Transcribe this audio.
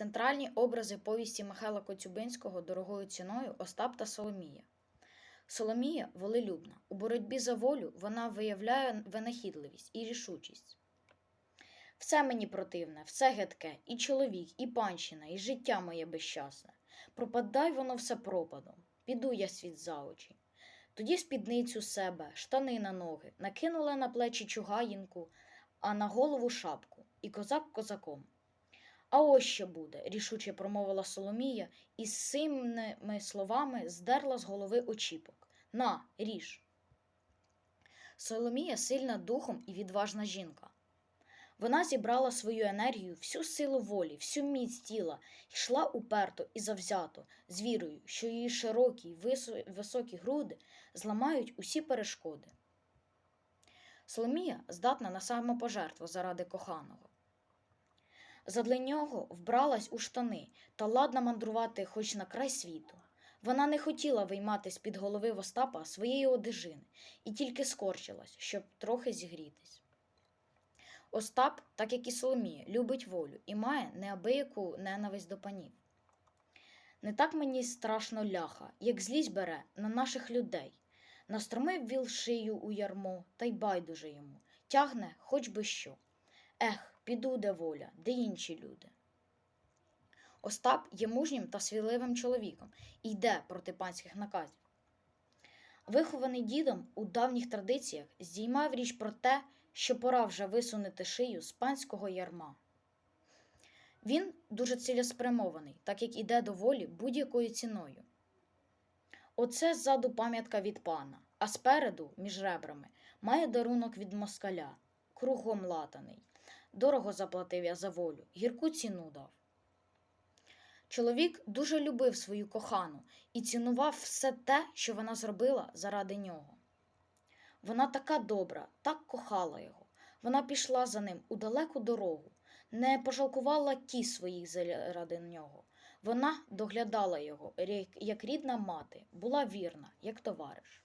Центральні образи повісті Михайла Коцюбинського дорогою ціною Остап та Соломія. Соломія волелюбна. У боротьбі за волю вона виявляє винахідливість і рішучість. Все мені противне, все гидке, і чоловік, і панщина, і життя моє безщасне. Пропадай воно все пропадом, піду я світ за очі. Тоді спідницю себе, штани на ноги, накинула на плечі чугаїнку, а на голову шапку, і козак козаком. А ось що буде, рішуче промовила Соломія, і з цими словами здерла з голови очіпок. На, ріж. Соломія сильна духом і відважна жінка. Вона зібрала свою енергію, всю силу волі, всю міць тіла, йшла уперто і завзято, з вірою, що її широкі й високі груди зламають усі перешкоди. Соломія здатна на самопожертву заради коханого. Задля нього вбралась у штани та ладна мандрувати хоч на край світу. Вона не хотіла виймати з-під голови Остапа своєї одежини і тільки скорчилась, щоб трохи зігрітись. Остап, так як і Соломія, любить волю і має неабияку ненависть до панів. Не так мені страшно ляха, як злість бере на наших людей. Настромив віл шию у ярмо, та й байдуже йому, тягне хоч би що. Ех, піду де воля, де інші люди. Остап є мужнім та свіливим чоловіком і йде проти панських наказів. Вихований дідом у давніх традиціях, здіймав річ про те, що пора вже висунути шию з панського ярма. Він дуже цілеспрямований, так як іде до волі будь-якою ціною. Оце ззаду пам'ятка від пана, а спереду, між ребрами, має дарунок від москаля, кругом латаний. Дорого заплатив я за волю, гірку ціну дав. Чоловік дуже любив свою кохану і цінував все те, що вона зробила заради нього. Вона така добра, так кохала його. Вона пішла за ним у далеку дорогу, не пожалкувала кіз своїх заради нього. Вона доглядала його, як рідна мати, була вірна, як товариш.